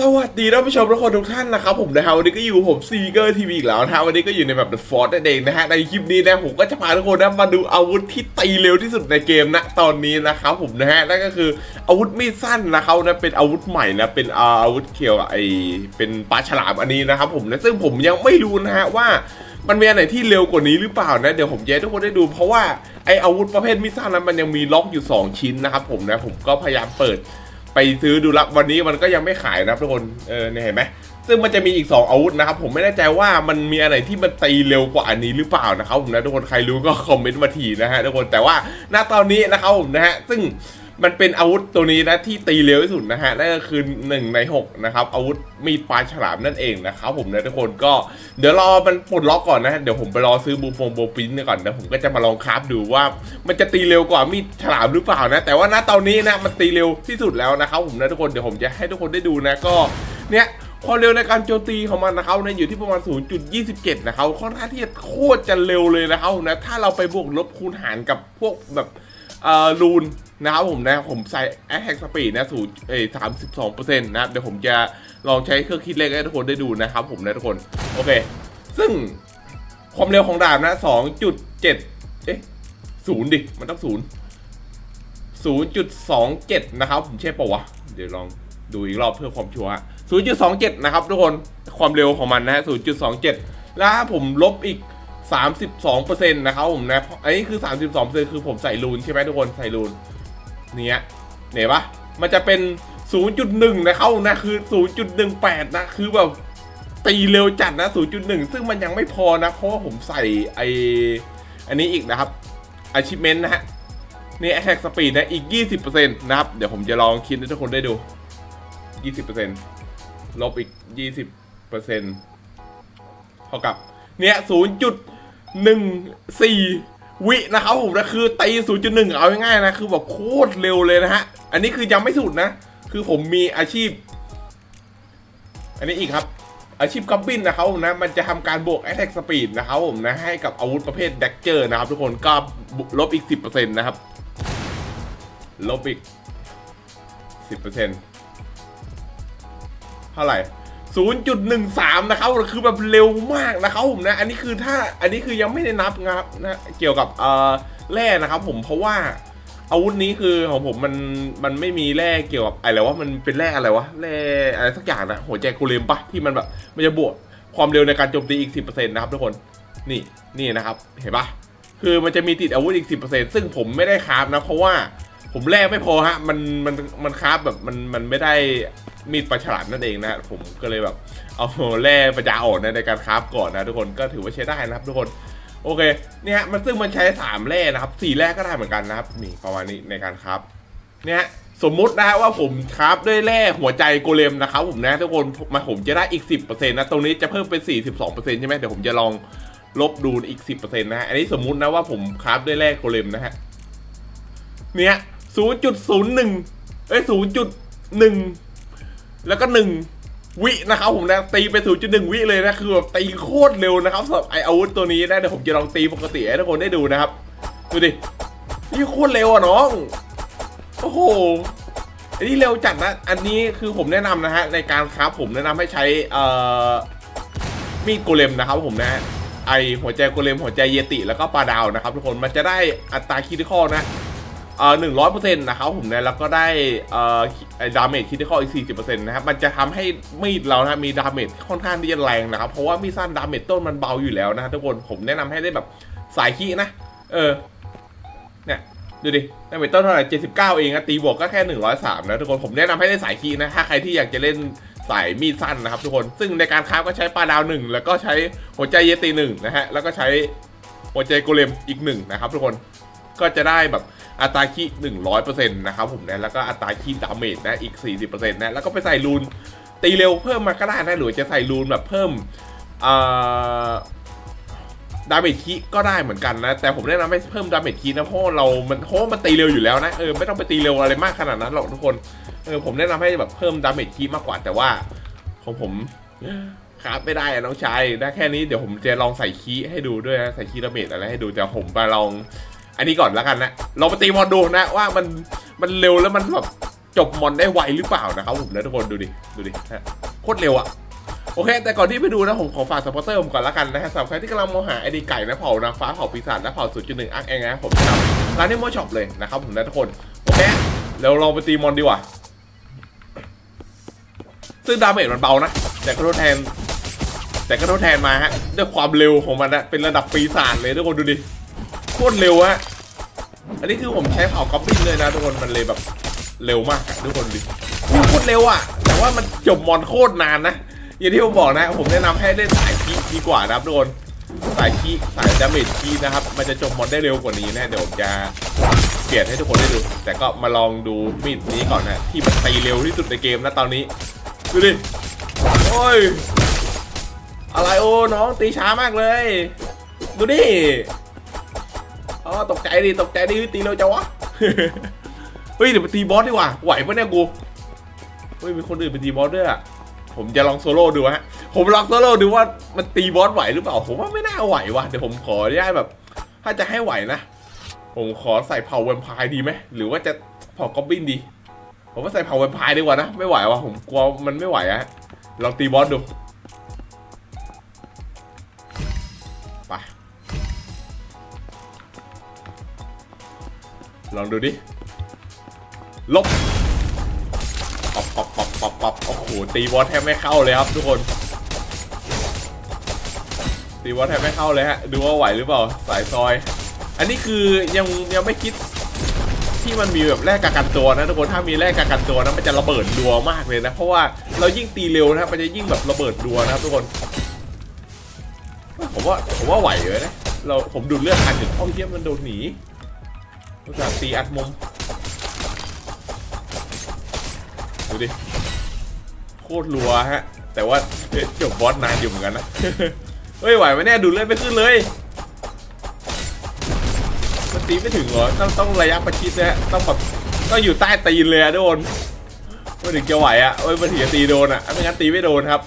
สวัสดีท่านผู้ชมทุกคนทุกท่านนะครับผมนะฮะวันนี้ก็อยู่ผมซีเกอร์ทีวีอีกแล้วนะฮะวันนี้ก็อยู่ในแบบ The Force นั่นเองนะฮะในคลิปนี้นะผมก็จะพาทุกคนนะมาดูอาวุธที่ตีเร็วที่สุดในเกมนะตอนนี้นะครับผมนะฮะนั่นก็คืออาวุธมีดสั้นนะครับนะเป็นอาวุธใหม่นะเป็นอาวุธเกี่ยวกับไอเป็นปลาฉลามอันนี้นะครับผมนะซึ่งผมยังไม่รู้นะฮะว่ามันมีอันไหนที่เร็วกว่านี้หรือเปล่านะ เดี๋ยวผมจะให้ทุกคนได้ดู เพราะว่าไออาวุธประเภทมิสซันนั้นมันยังมีล็อกอยู่ 2 ชิ้นนะครับผมนะผมก็พยายามเปิด ไปซื้อดูละวันนี้มันก็ยังไม่ขายนะครับทุกคนเออเนี่ยเห็นไหมซึ่งมันจะมีอีก 2 อาวุธนะครับ ผมไม่แน่ใจว่ามันมีอะไรที่มันตีเร็วกว่าอันนี้หรือเปล่านะครับผมนะทุกคนใครรู้ก็คอมเมนต์มาทีนะฮะทุกคนแต่ว่าณตอนนี้นะครับผมนะฮะซึ่ง มันเป็นอาวุธตัวนี้นะที่ตีเร็วที่สุดนะฮะนั่นก็คือ1ใน6นะครับอาวุธมีดปลายฉลามนั่นเองนะครับผมนะทุกคนก็เดี๋ยวรอมันปลดล็อกก่อนนะเดี๋ยวผมไปรอซื้อบูฟงโบปินก่อนนะผมก็จะมาลองคราฟดูว่า มันจะตีเร็วกว่ามีดฉลามหรือเปล่านะ แต่ว่าณตอนนี้นะมันตีเร็วที่สุดแล้วนะครับผมนะทุกคนเดี๋ยวผมจะให้ทุกคนได้ดูนะก็เนี่ยความเร็วในการโจมตีของมันนะครับเนี่ยอยู่ที่ประมาณ 0.27 นะครับค่อนข้างที่จะโคตรจะเร็วเลยนะครับนะถ้าเราไปบวกลบคูณหารกับพวกแบบ เอ่อรูนนะครับผมนะผมใส่ attack speed นะศูนย์เอ้สามสิบสองเปอร์เซ็นต์นะครับเดี๋ยวผมจะลองใช้เครื่องคิดเลขให้ทุกคนได้ดูนะครับผมนะทุกคน โอเค ซึ่งความเร็วของดาบนะ2.7เจ็ดเอ๊ะศูนย์ดิ มันต้องศูนย์ศูนย์จุดสองเจ็ดนะครับ ผมใช่ปะวะ เดี๋ยวลองดูอีกรอบเพื่อความชัวร์ศูนย์จุดสองเจ็ดนะครับทุกคนความเร็วของมันนะศูนย์จุดสองเจ็ดแล้วผมลบอีก สามสิบสองเปอร์เซ็นต์นะครับผมนะอันนี้คือสามสิบสองเปอร์เซ็นต์คือผมใส่รูนใช่ไหมทุกคนใส่รูนเนี้ยเห็นปะมันจะเป็น 0.1 นะครับนะคือ 0.18 นะคือแบบตีเร็วจัดนะ 0.1 ซึ่งมันยังไม่พอนะ เพราะว่าผมใส่ไออันนี้อีกนะครับ achievement นะฮะ นี่ attack speed นะ อีก 20%นะครับ เดี๋ยวผมจะลองคิดให้ทุกคนได้ดู 20%ลบอีก 20%เท่ากับ เนี่ย 0.14วินะครับผมนะคือตี0.1เอาง่ายๆนะ คือแบบโคตรเร็วเลยนะฮะ อันนี้คือยังไม่สุดนะ คือผมมีอาชีพ อันนี้อีกครับ อาชีพกัปบินนะครับผมนะ มันจะทำการบวก attack speed นะครับผมนะ ให้กับอาวุธประเภท d a กเจอร์นะครับ ทุกคนก็ลบอีก10%นต์นะครับ ลบอีก10%เท่าไหร่ 0.13 นะครับคือแบบเร็วมากนะครับผมนะ อันนี้คือถ้าอันนี้คือยังไม่ได้นับนะครับนะเกี่ยวกับเอ่อแร่นะครับ ผมเพราะว่าอาวุธนี้คือของผมมันมันไม่มีแร่เกี่ยวกับอะไรวะมันเป็นแร่อะไรวะแร่อะไรสักอย่างนะหัวใจกูเลมปะที่มันแบบมันจะบวกความเร็วในการโจมตีอีก 10%นะครับทุกคนนี่นี่นะครับเห็นปะคือมันจะมีติดอาวุธอีก 10%ซึ่งผมไม่ได้คราฟนะเพราะว่าผมแร่ไม่พอฮะมันมันมันคราฟแบบมันมันไม่ได้ มีดปลาฉลามนั่นเองนะฮะผมก็เลยแบบเอาแร่ปัญญาอ่อนนะในการคราฟก่อนนะทุกคนก็ถือว่าใช้ได้นะครับทุกคนโอเคเนี่ยมันซึ่งมันใช้สามแร่นะครับสี่แร่ก็ได้เหมือนกันนะครับนี่ประมาณนี้ในการคราฟเนี่ยสมมุตินะฮะว่าผมคราฟด้วยแร่หัวใจโกเลมนะครับผมนะทุกคนมาผมจะได้อีก 10%นะตรงนี้จะเพิ่มเป็น 42%ใช่ไหมเดี๋ยวผมจะลองลบดูอีก 10%นะฮะอันนี้สมมุตินะว่าผมคราฟด้วยแร่โกเลมนะฮะเนี่ย0.01เอ้ย0.1 แล้วก็หนึ่งวินะครับผมนะตีไป0.1วิเลยนะคือแบบตีโคตรเร็วนะครับสำหรับไออาวุธตัวนี้นะเดี๋ยวผมจะลองตีปกติให้ทุกคนได้ดูนะครับ ดูดินี่โคตรเร็วอะน้อง โอ้โหอันนี้เร็วจัดนะ อันนี้คือผมแนะนำนะฮะในการครับผมแนะนำให้ใช้เอ่อมีดโกเลมนะครับผมนะไอหัวใจโกเลมหัวใจเยติแล้วก็ปลาดาวนะครับทุกคนมันจะได้อัตราคิดข้อนะ เอ่อหนึ่งร้อยเปอร์เซ็นต์นะครับผมนะแล้วก็ได้เอ่อดาเมจคิดที่ข้ออีกสี่สิบเปอร์เซ็นต์นะครับมันจะทำให้มีดเรานะมีดาเมจค่อนข้างที่จะแรงนะครับเพราะว่ามีดสั้นดาเมจต้นมันเบาอยู่แล้วนะทุกคนผมแนะนำให้ได้แบบสายขี้นะ เออเนี่ยดูดิดาเมจต้นเท่าไหร่เจ็ดสิบเก้าเองนะตีบวกก็แค่หนึ่งร้อยสามนะทุกคนผมแนะนำให้ได้สายขี้นะถ้าใครที่อยากจะเล่นสายมีดสั้นนะครับทุกคนซึ่งในการคราฟก็ใช้ปลาดาวหนึ่งแล้วก็ใช้หัวใจเยตีหนึ่งนะฮะแล้วก็ใช้หัวใจโกเลมอีกหนึ่งนะครับทุกคน ก็จะได้แบบอัตราคีหนึ่งร้อยเปอร์เซ็นต์นะครับผมนะแล้วก็อัตราคีดาเมจนะอีกสี่สิบเปอร์เซ็นต์นะแล้วก็ไปใส่รูนตีเร็วเพิ่มมาก็ได้นะหรือจะใส่รูนแบบเพิ่มดาเมจคีก็ได้เหมือนกันนะ แต่ผมแนะนำให้เพิ่มดาเมจคีนะเพราะเรา มันเพราะมันตีเร็วอยู่แล้วนะเออไม่ต้องไปตีเร็วอะไรมากขนาดนั้นหรอกทุกคนเออผมแนะนำให้แบบเพิ่มดาเมจคีมากกว่าแต่ว่าของผมครับไม่ได้น้องชายได้แค่นี้เดี๋ยวผมจะลองใส่คีให้ดูด้วยนะใส่คีดาเมจอะไรให้ดูแต่ผมไปลอง อันนี้ก่อนแล้วกันนะลองไปตีมอนดูนะว่ามันมันเร็วแล้วมันแบบจบมอนได้ไวหรือเปล่านะครับผมนะทุกคนดูดิดูดิโคตรเร็วอะโอเค แต่ก่อนที่ไปดูนะผมขอฝากสปอนเซอร์ผมก่อนละกันนะฮะสำหรับใครที่กำลังมองหาไอดีไก่นะเผานางฟ้าเผาปีศาจและเผา0.1อักแองนะผมนะครับร้านนี้มอช็อปเลยนะครับผมนะทุกคนโอเคเดี๋ยวเราไปตีมอนดีกว่าซึ่งดาเมจมันเบานะ แต่ก็ทดแทน แต่ก็ทดแทนมาฮะด้วยความเร็วของมันนะเป็นระดับปีศาจเลยทุกคนดูดิ ตรเร็วฮะอันนี้คือผมใช้เผากอบบินเลยนะทุกคนมันเลยแบบเร็วมากะทุกคนดิโคตรเร็วอะแต่ว่ามันจบมอนโคตรนานนะอย่างที่ผมบอกนะ ผมแนะนำให้เล่นสายคีดีกว่านะครับทุกคนสายคีสายดาเมจคีนะครับ มันจะจบมอนได้เร็วกว่านี้นะเดี๋ยวผมจะเปลี่ยนให้ทุกคนได้ดู แต่ก็มาลองดูมีดนี้ก่อนนะที่มันตีเร็วที่สุดในเกมนะตอนนี้ดูดิโอ้ยอะไรโอ้น้องตีช้ามากเลย ดูดิ อ๋อตกใจดิตกใจดิตีเร็วจังวะ เฮ้ยเดี๋ยวไปตีบอสดีกว่า ไหวปะเนี่ยกู เฮ้ยมีคนอื่นไปตีบอสด้วยอะผมจะลองโซโล่ดูฮะ ผมลองโซโล่ดูว่ามันตีบอสไหวหรือเปล่า ผมว่าไม่น่าไหวว่ะ เดี๋ยวผมขออนุญาตแบบ ถ้าจะให้ไหวนะ ผมขอใส่เผาแวมไพร์ดีไหม หรือว่าจะเผากอบบินดี ผมว่าใส่เผาแวมไพร์ดีกว่านะ ไม่ไหวว่ะ ผมกลัวมันไม่ไหวอะลองตีบอสดู ไป ลองดูดิ ลบปับปับปับปับปับโอ้โห ตีบอสแทบไม่เข้าเลยครับทุกคน ตีบอสแทบไม่เข้าเลยฮะ ดูว่าไหวหรือเปล่า สายซอย อันนี้คือยังยังไม่คิดที่มันมีแบบแลกกากันตัวนะทุกคนถ้ามีแลกกากันตัวนะมันจะระเบิดดัวมากเลยนะ เพราะว่าเรายิ่งตีเร็วนะมันจะยิ่งแบบระเบิดดัวนะทุกคนผมว่าผมว่าไหวเลยนะเราผมดูดเลือดทันอยู่เอ้าเยี่ยมมันโดนหนี อุตส่าห์ตีอัดมุม ดูดิ โคตรรัวฮะ แต่ว่าจบบอสนานอยู่เหมือนกันนะ เฮ้ย ไหวไหมเนี่ยดูเลือดไม่ขึ้นเลยมันตีไม่ถึงเหรอ ต้องต้องระยะประชิดนะฮะ ต้องแบบต้องอยู่ใต้ตีนเลยอะโดนมันถึงจะไหวอะเอ้ยมันถึงจะตีโดนอะไม่งั้นตีไม่โดนครับ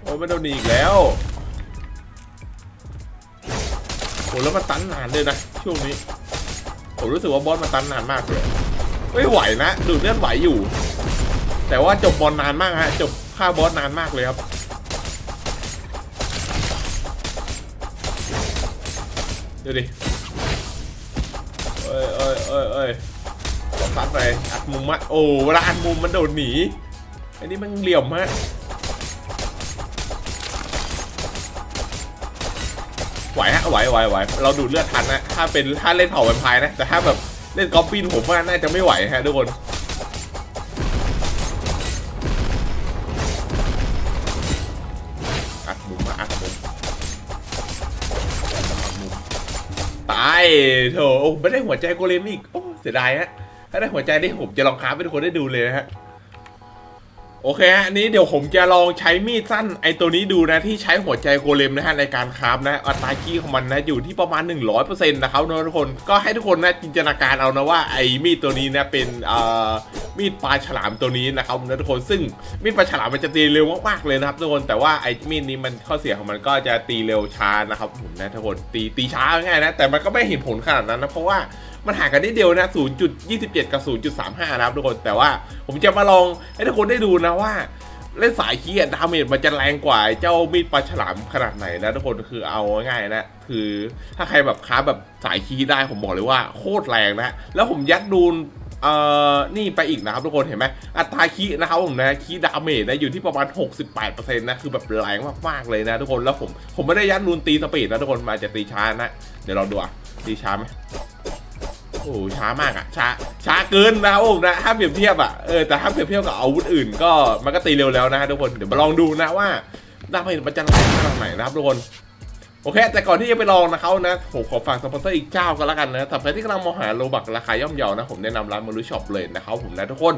โอ้ยไม่โดนหนีอีกแล้ว อ้แล้วมันตันนานด้วยนะช่วงนี้ผมรู้สึกว่าบอสมันตันนานมากเลยไม่ไหวนะดูดเลือดไหวอยู่ แต่ว่าจบบอลนานมากฮะจบฆ่าบอสนานมากเลยครับดูดิเอ้ยเอ้ยเอ้ยเอ้ยอซัดไปอัดมุมอะโอ้เวลาอัดมุมมันโดดหนีอันนี้มันเหลี่ยมฮะ ไหวฮะไหวไหวไหวเราดูดเลือดทันนะถ้าเป็นถ้าเล่นเผ่าแวมไพร์นะแต่ถ้าแบบเล่นกอล์ฟฟินผมว่าน่าจะไม่ไหวฮะทุกคนอัดมุมมาอัดมุมอัดตายโถไม่ได้หัวใจโกเลมอีกโอ้เสียดายฮะถ้าได้หัวใจนี่ผมจะลองค้าให้ทุกคนได้ดูเลยนะฮะ โอเคฮะนี้เดี๋ยวผมจะลองใช้มีดสั้นไอตัวนี้ดูนะที่ใช้หัวใจโกเลมนะฮะในการคราฟนะอัตราคีของมันนะอยู่ที่ประมาณ 100%นะครับทุกคนก็ให้ทุกคนนะจินตนาการเอานะว่าไอมีดตัวนี้นะเป็นเอ่อมีดปลาฉลามตัวนี้นะครับนะทุกคนซึ่งมีดปลาฉลามมันจะตีเร็วมากๆเลยนะครับทุกคนแต่ว่าไอมีดนี้มันข้อเสียของมันก็จะตีเร็วช้านะครับผมนะทุกคนตีตีช้าง่ายนะแต่มันก็ไม่เห็นผลขนาดนั้นนะเพราะว่า มันห่างกันนิดเดียวนะ 0.27 กับ 0.35 นะครับทุกคน แต่ว่าผมจะมาลองให้ทุกคนได้ดูนะว่า เล่นสายคีอะดาเมจมันจะแรงกว่าเจ้ามีดปลาฉลามขนาดไหนนะทุกคนคือเอาง่ายนะ คือถ้าใครแบบค้าแบบสายคีได้ผมบอกเลยว่าโคตรแรงนะ แล้วผมยัดดูนเอ่อ นี่ไปอีกนะครับทุกคนเห็นไหมอัตราคีนะครับผมนะคีดาเมจนะอยู่ที่ประมาณ 68%นะคือแบบแรงมากๆเลยนะทุกคนแล้วผมผมไม่ได้ยัดนูนตีสปีดนะทุกคนมาจะตีช้านะ เดี๋ยวเราดูอะตีช้าไหม โอ้ช้ามากอะช้าช้าเกินนะครับผมนะถ้าเปรียบเทียบอะเออแต่ถ้าเปรียบเทียบกับอาวุธอื่นก็มันก็ตีเร็วแล้วนะทุกคนเดี๋ยวมาลองดูนะว่าดาเมจมันจะแรงขนาดไหนนะครับทุกคนโอเค แต่ก่อนที่จะไปลองนะเขานะผมขอฝากสปอนเซอร์อีกเจ้ากันแล้วกันนะสำหรับใครที่กำลังมองหาโลบักราคาย่อมเยานะ ผมแนะนำร้านมารุช็อปเลยนะครับผมนะทุกคน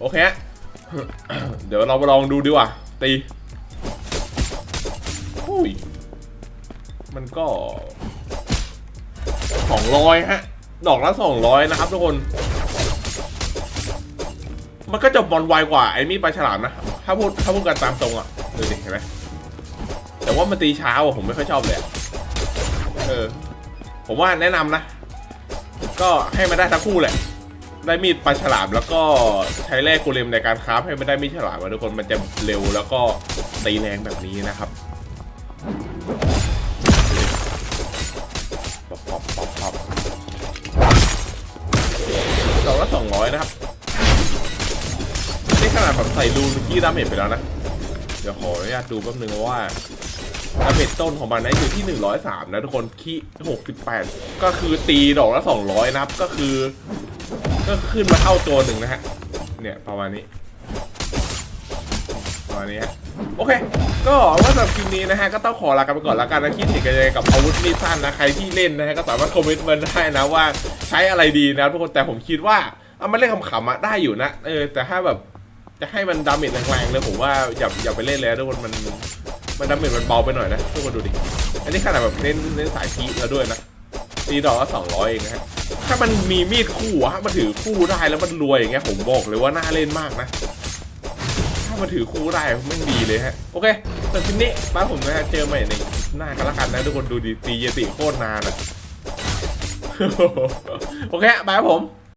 โอเค เดี๋ยวเรามาลองดูดีกว่า ตีอุ้ยมันก็สองร้อยฮะ ดอกละสองร้อยนะครับทุกคน มันก็จะบอลไวกว่าไอ้มีดปลาฉลามนะ ถ้าพูดถ้าพูดกันตามตรงอะดูดิเห็นไหมแต่ว่ามันตีเช้าผมไม่ค่อยชอบเลยเออ ผมว่าแนะนำนะ ก็ให้มันได้ทั้งคู่แหละ ได้มีดปลาฉลามแล้วก็ใช้แร่โกเลมในการคราฟให้มันได้มีดฉลามอะทุกคนมันจะเร็วแล้วก็ตีแรงแบบนี้นะครับ อกละสองร้อยนะครับ นี่ขนาดผมใส่รูนกี้ดาเมจไปแล้วนะ เดี๋ยวขออนุญาตดูแป๊บนึงว่าดาเมจต้นของมันนะอยู่ที่ 103 นะทุกคนคี68 ก็คือตีดอกละ 200 นะครับ ก็คือ ก็ขึ้นมาเท่าตัวหนึ่งนะฮะ เนี่ยประมาณนี้ประมาณนี้ฮะโอเค ก็ว่าสำหรับคลิปนี้นะฮะ ก็ต้องขอลากันไปก่อนละกันนะคิดเห็นกันยังไงกับอาวุธมีดสั้นนะ ใครที่เล่นนะฮะ ก็สามารถคอมเมนต์มาได้นะว่าใช้อะไรดีนะทุกคน แต่ผมคิดว่า เอามาเล่นขำๆอะได้อยู่นะเออแต่ถ้าแบบจะให้มันดาเมจแรงๆเลยผมว่าอย่าอย่าไปเล่นเลยนะทุกคนมันมันดาเมจมันเบาไปหน่อยนะทุกคนดูดิอันนี้ขนาดแบบเน้นเน้นสายพีแล้วด้วยนะตีดอกละสองร้อยเองนะฮะถ้ามันมีมีดคู่อะมันถือคู่ได้แล้วมันรวยอย่างเงี้ยผมบอกเลยว่าน่าเล่นมากนะถ้ามันถือคู่ได้ไมันดีเลยฮะโอเคแต่ทีนี้บ้านผมนะฮะเจอใหม่ในหน้ากันละกันนะทุกคนดูดิตีเยติโคตรนานอะโอเคบายผม